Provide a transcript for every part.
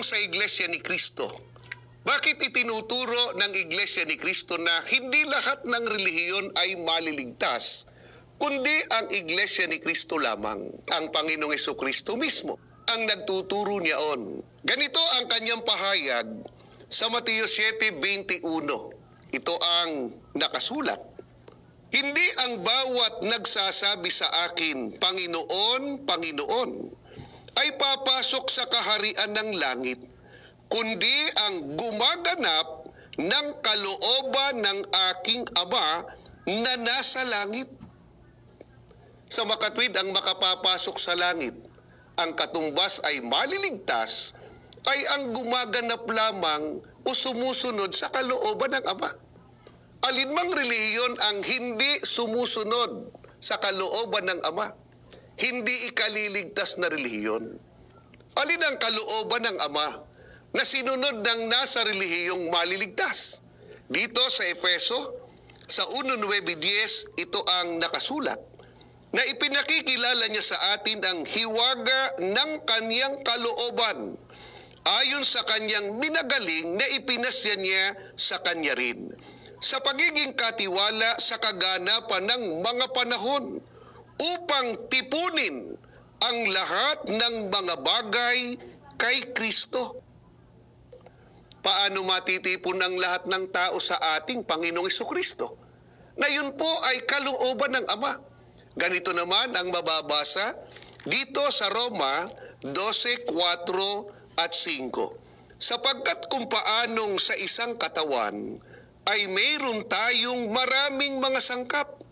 sa Iglesia ni Kristo. Bakit itinuturo ng Iglesia ni Kristo na hindi lahat ng relihiyon ay maliligtas, kundi ang Iglesia ni Kristo lamang, ang Panginoong Yeso Kristo mismo, ang nagtuturo niyaon. Ganito ang kanyang pahayag sa Mateo 7.21. Ito ang nakasulat. Hindi ang bawat nagsasabi sa akin, Panginoon, Panginoon, ay papasok sa kaharian ng langit, kundi ang gumaganap ng kalooban ng aking Ama na nasa langit. Sa makatwid ang makapapasok sa langit, ang katumbas ay maliligtas, ay ang gumaganap lamang o sumusunod sa kalooban ng Ama. Alinmang relihiyon ang hindi sumusunod sa kalooban ng Ama, hindi ikaliligtas na relihiyon. Alin ang kalooban ng Ama na sinunod ng nasa relihiyong maliligtas? Dito sa Efeso, sa 1.9.10, ito ang nakasulat na ipinakikilala niya sa atin ang hiwaga ng kanyang kalooban ayon sa kanyang minagaling na ipinasya niya sa kanya rin sa pagiging katiwala sa kaganapan ng mga panahon upang tipunin ang lahat ng mga bagay kay Kristo. Paano matitipon ang lahat ng tao sa ating Panginoong Kristo? Na yun po ay kalooban ng Ama. Ganito naman ang mababasa dito sa Roma 12:4 at 5. Sapagkat kung paanong sa isang katawan ay mayroon tayong maraming mga sangkap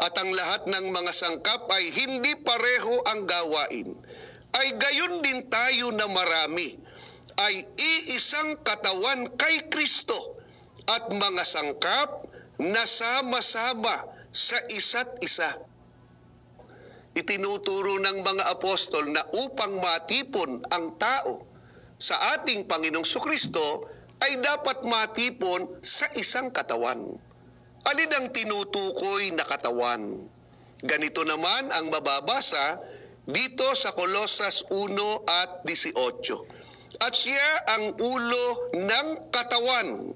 at ang lahat ng mga sangkap ay hindi pareho ang gawain, ay gayon din tayo na marami ay iisang katawan kay Kristo at mga sangkap na sama-sama sa isa't isa. Itinuturo ng mga apostol na upang matipon ang tao sa ating Panginoong Kristo ay dapat matipon sa isang katawan. Alin ang tinutukoy na katawan? Ganito naman ang mababasa dito sa Kolosas 1 at 18 at siya ang ulo ng katawan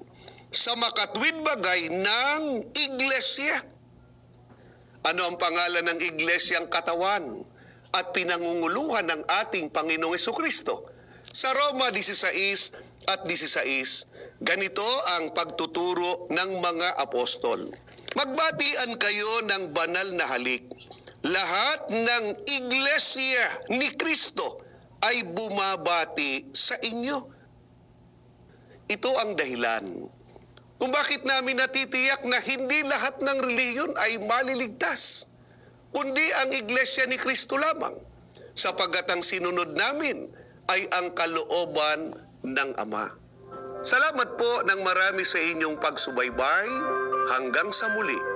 sa makatwid bagay ng iglesia. Ano ang pangalan ng iglesyang katawan at pinangunguluhan ng ating Panginoong Kristo? Sa Roma 16 at 16, ganito ang pagtuturo ng mga apostol. Magbatian kayo ng banal na halik. Lahat ng iglesia ni Kristo ay bumabati sa inyo. Ito ang dahilan kung bakit namin natitiyak na hindi lahat ng reliyon ay maliligtas, kundi ang iglesia ni Kristo lamang, sapagat ang sinunod namin ay ang kalooban ng Ama. Salamat po ng marami sa inyong pagsubaybay. Hanggang sa muli.